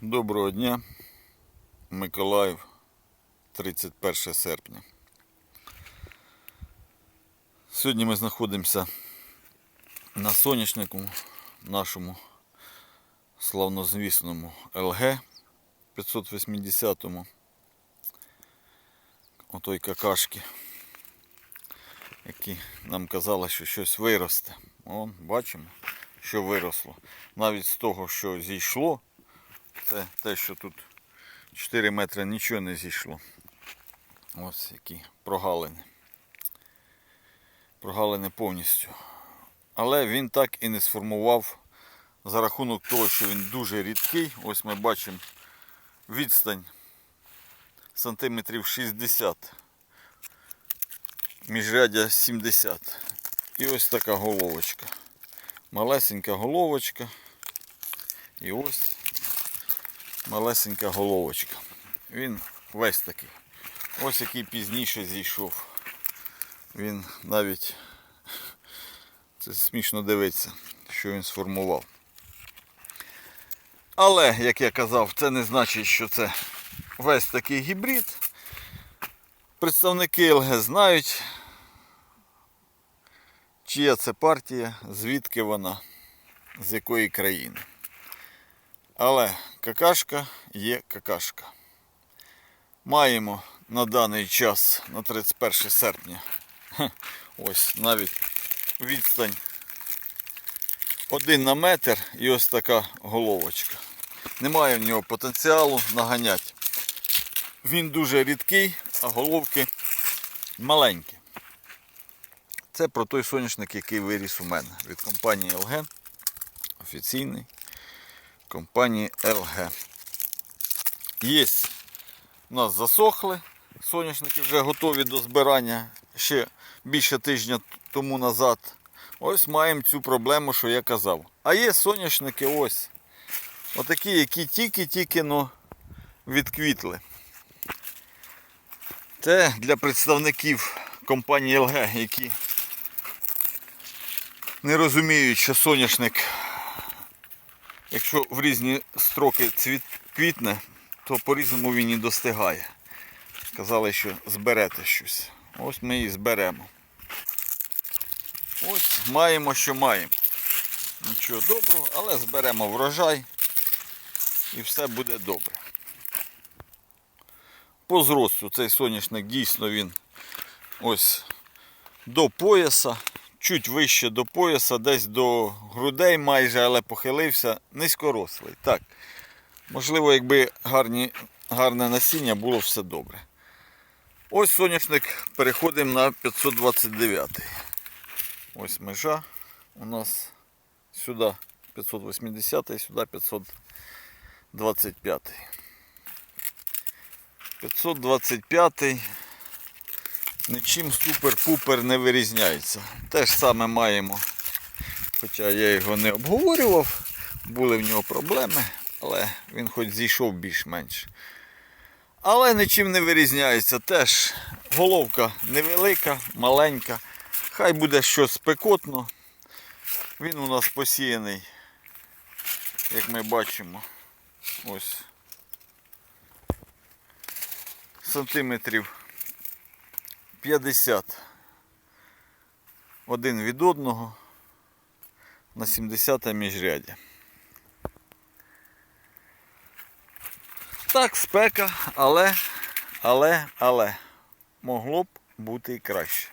Доброго дня, Миколаїв, 31 серпня. Сьогодні ми знаходимося на соняшнику нашому славнозвісному ЛГ 580 отой какашки, які нам казали, що щось виросте. Вон, бачимо, що виросло. Навіть з того, що зійшло, це те, що тут 4 метри нічого не зійшло. Ось які прогалини. Прогалини повністю. Але він так і не сформував за рахунок того, що він дуже рідкий. Ось ми бачимо відстань сантиметрів 60, міжрядя 70. І ось така головочка. Малесенька головочка. І ось малесенька головочка. Він весь такий. Ось який пізніше зійшов. Він навіть це смішно дивитися, що він сформував. Але, як я казав, це не значить, що це весь такий гібрид. Представники ЛГ знають, чия це партія, звідки вона, з якої країни. Але какашка є какашка. Маємо на даний час, на 31 серпня, ось навіть відстань один на метр і ось така головочка. Немає в нього потенціалу наганять. Він дуже рідкий, а головки маленькі. Це про той соняшник, який виріс у мене від компанії LG. Офіційний компанії LG. Є у нас засохли. Соняшники вже готові до збирання ще більше тижня тому назад. Ось маємо цю проблему, що я казав. А є соняшники ось. Отакі, які тільки-тільки ну, відквітли. Це для представників компанії LG, які не розуміють, що соняшник Якщо в різні строки цвіт квітне, то по-різному він і достигає. Казали, що зберете щось. Ось ми і зберемо. Ось маємо, що маємо. Нічого доброго, але зберемо врожай і все буде добре. По зросту цей соняшник дійсно він ось до пояса чуть вище до пояса, десь до грудей майже, але похилився, низькорослий. Так, можливо, якби гарні, гарне насіння було все добре. Ось соняшник, переходимо на 529. Ось межа у нас сюди 580, сюди 525. 525 нічим супер-пупер не вирізняється. Те ж саме маємо, хоча я його не обговорював, були в нього проблеми, але він хоч зійшов більш-менш. Але нічим не вирізняється. Теж головка невелика, маленька. Хай буде щось спекотно. Він у нас посіяний, як ми бачимо, ось сантиметрів 50 один від одного на 70 міжрядя. Так, спека, але, але, але могло б бути і краще.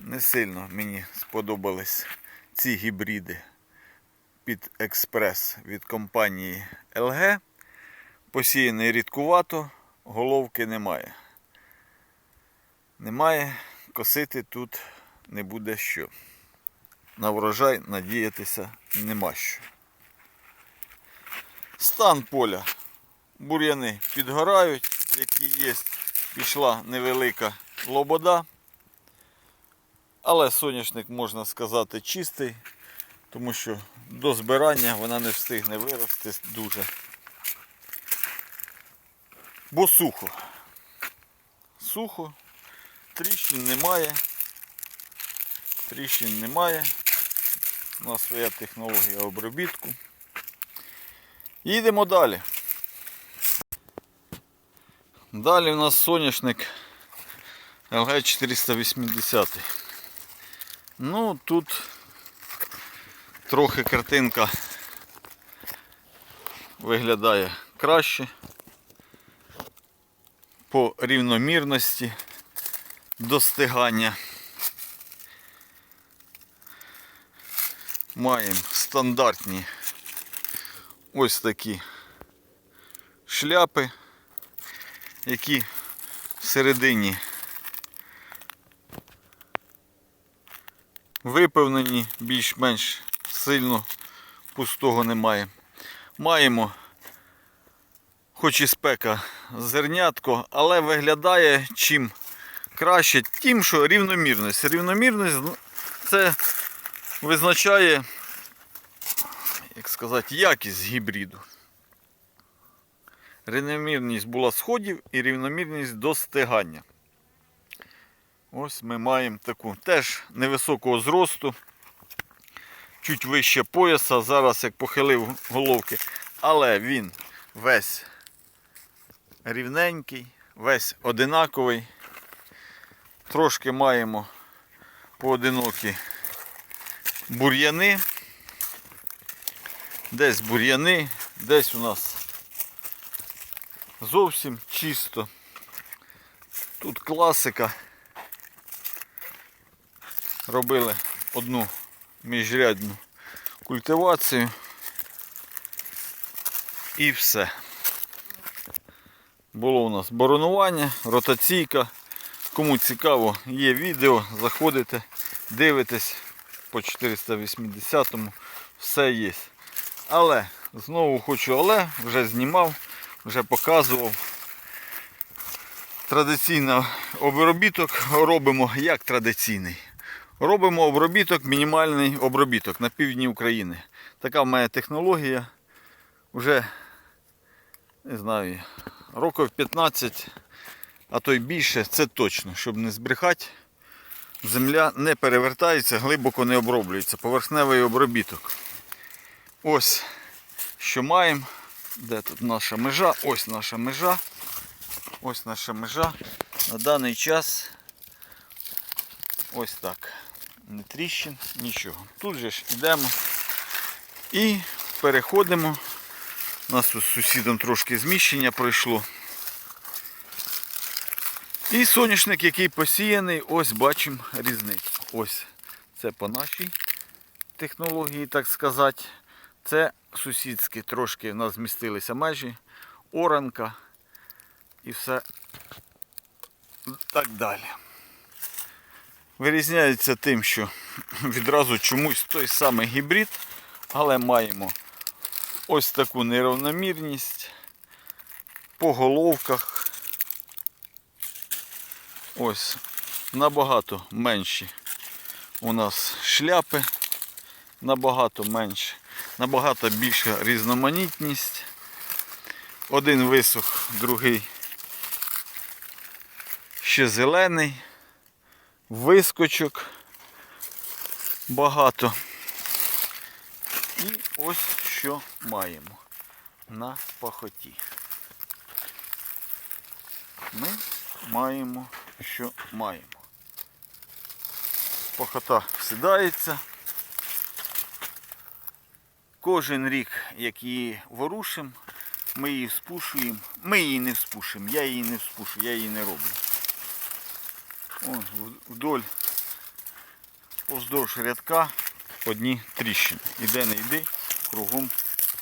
Не сильно мені сподобались ці гібриди під експрес від компанії LG. Посіяний рідкувато, головки немає немає, косити тут не буде що. На врожай надіятися нема що. Стан поля. Бур'яни підгорають, які є, пішла невелика лобода. Але соняшник, можна сказати, чистий, тому що до збирання вона не встигне вирости дуже. Бо сухо. Сухо, тріщин немає. Тріщин немає. У нас своя технологія обробітку. Їдемо далі. Далі у нас соняшник LG 480. Ну, тут трохи картинка виглядає краще по рівномірності достигання. Маємо стандартні ось такі шляпи, які всередині випевнені, більш-менш сильно пустого немає. Маємо, хоч і спека, зернятко, але виглядає чим краще, тим, що рівномірність. Рівномірність ну, це визначає, як сказати, якість гібриду. Рівномірність була сходів і рівномірність достигання. Ось ми маємо таку теж невисокого зросту, чуть вище пояса. Зараз як похилив головки, але він весь рівненький, весь одинаковий. Трошки маємо поодинокі бур'яни. Десь бур'яни, десь у нас зовсім чисто. Тут класика. Робили одну міжрядну культивацію. І все. Було у нас боронування, ротаційка. Кому цікаво, є відео, заходите, дивитесь по 480-му, все є. Але знову хочу, але вже знімав, вже показував. Традиційно обробіток робимо як традиційний. Робимо обробіток, мінімальний обробіток на півдні України. Така в мене технологія. Вже не знаю, років 15, а то й більше, це точно, щоб не збрехати. Земля не перевертається, глибоко не оброблюється. Поверхневий обробіток. Ось що маємо. Де тут наша межа? Ось наша межа. Ось наша межа. На даний час ось так. Не тріщин, нічого. Тут же ж йдемо і переходимо. У нас тут з сусідом трошки зміщення пройшло. І соняшник, який посіяний, ось бачимо різницю. Ось це по нашій технології, так сказати. Це сусідські, трошки в нас змістилися межі, оранка і все так далі. Вирізняється тим, що відразу чомусь той самий гібрид, але маємо ось таку нерівномірність по головках. Ось набагато менші у нас шляпи, набагато менше, набагато більша різноманітність. Один висох, другий ще зелений, вискочок багато. І ось що маємо на пахоті. Ми маємо, що маємо. Пахота сідається. Кожен рік, як її ворушимо, ми її спушуємо. Ми її не спушимо, я її не спушу, я її не роблю. Вон, вдоль, поздовж рядка одні тріщини. Іде не йди, кругом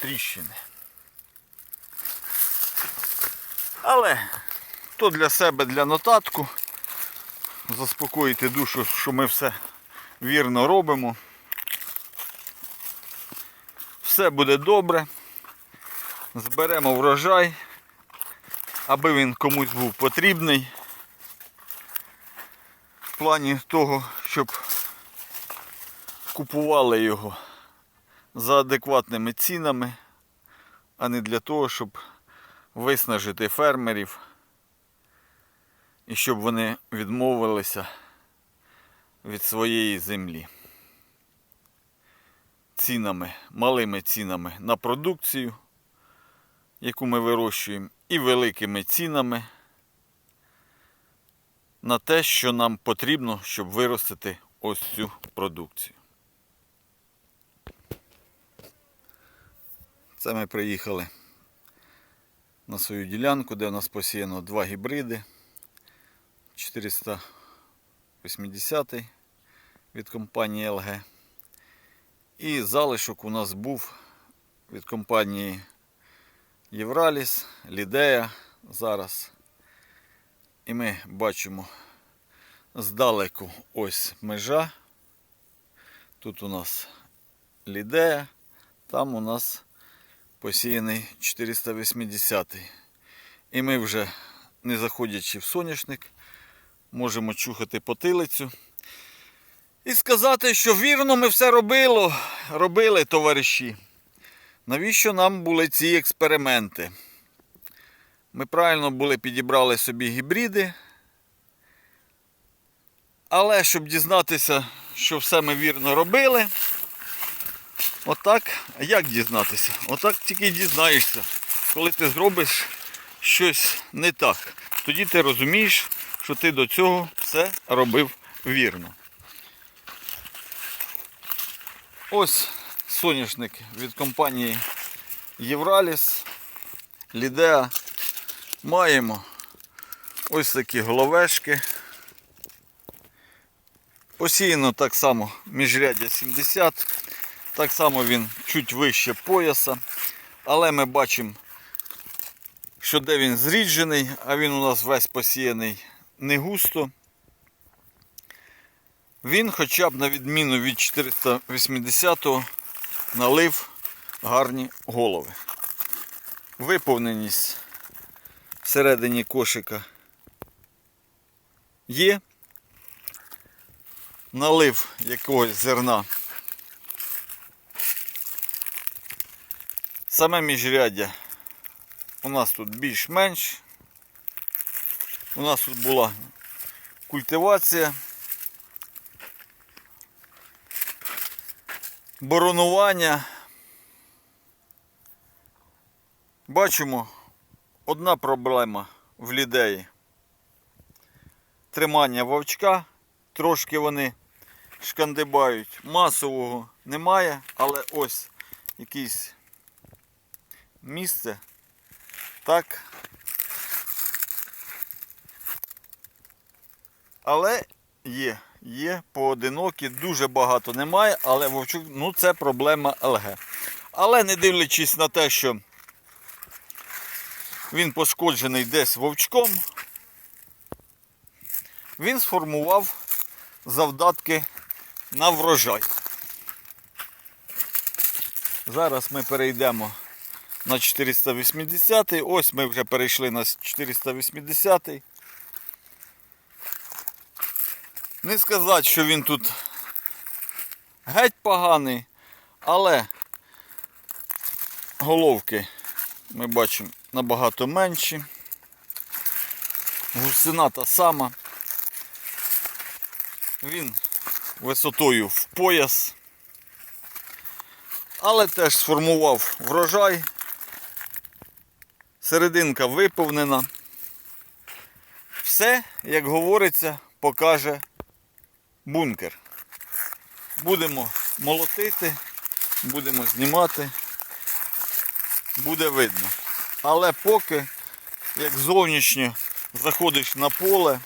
тріщини. Але то для себе, для нотатку. Заспокоїти душу, що ми все вірно робимо. Все буде добре. Зберемо врожай, аби він комусь був потрібний. В плані того, щоб купували його за адекватними цінами, а не для того, щоб виснажити фермерів і щоб вони відмовилися від своєї землі. Цінами, малими цінами на продукцію, яку ми вирощуємо, і великими цінами на те, що нам потрібно, щоб виростити ось цю продукцію. Це ми приїхали на свою ділянку, де у нас посіяно два гібриди. 480 від компанії LG. І залишок у нас був від компанії Євраліс, Лідея зараз. І ми бачимо здалеку ось межа. Тут у нас Лідея, там у нас посіяний 480. І ми вже, не заходячи в соняшник, можемо чухати потилицю. І сказати, що вірно ми все робили, робили, товариші. Навіщо нам були ці експерименти? Ми правильно були підібрали собі гібриди. Але щоб дізнатися, що все ми вірно робили, отак, як дізнатися? Отак тільки дізнаєшся, коли ти зробиш щось не так. Тоді ти розумієш, що ти до цього все робив вірно. Ось соняшник від компанії Євраліс, Лідеа. Маємо ось такі головешки. Посіяно так само міжряддя 70, так само він чуть вище пояса. Але ми бачимо, що де він зріджений, а він у нас весь посіяний не густо. Він хоча б на відміну від 480-го налив гарні голови. Виповненість всередині кошика є. Налив якогось зерна. Саме міжряддя у нас тут більш-менш. У нас тут була культивація. Боронування. Бачимо, одна проблема в лідеї. Тримання вовчка. Трошки вони шкандибають. Масового немає, але ось якесь місце. Так. Але є, є поодинокі, дуже багато немає, але вовчук, ну це проблема ЛГ. Але не дивлячись на те, що він пошкоджений десь вовчком, він сформував завдатки на врожай. Зараз ми перейдемо на 480 Ось ми вже перейшли на 480 Не сказати, що він тут геть поганий, але головки ми бачимо набагато менші. Гусина та сама. Він висотою в пояс. Але теж сформував врожай. Серединка виповнена. Все, як говориться, покаже бункер. Будемо молотити, будемо знімати, буде видно. Але поки, як зовнішньо заходиш на поле,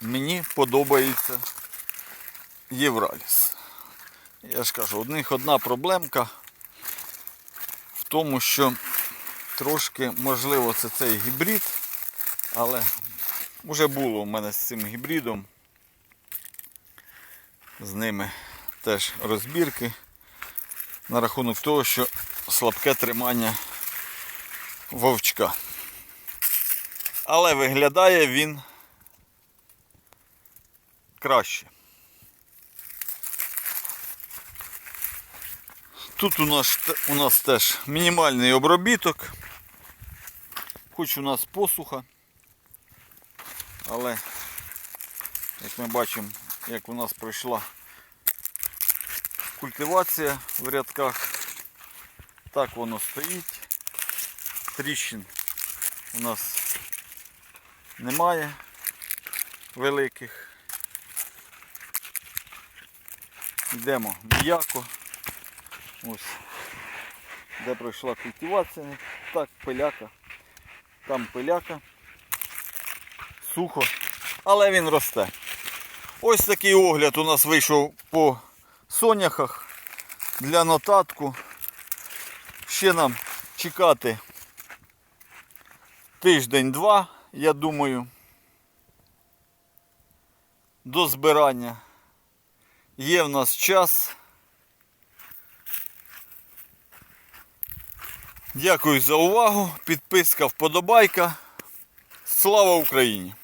мені подобається Євраліс. Я ж кажу, у них одна проблемка в тому, що трошки, можливо, це цей гібрид, але вже було у мене з цим гібридом. З ними теж розбірки на рахунок того, що слабке тримання вовчка. Але виглядає він краще. Тут у нас, у нас теж мінімальний обробіток, хоч у нас посуха, але як ми бачимо, як у нас пройшла культивація в рядках, так воно стоїть. тріщин у нас немає великих. Йдемо м'яко. Ось. Де пройшла культивація. Так, пиляка. Там пиляка. Сухо. Але він росте. Ось такий огляд у нас вийшов по соняхах для нотатку. Ще нам чекати тиждень-два, я думаю, до збирання. Є в нас час. Дякую за увагу. Підписка, вподобайка. Слава Україні!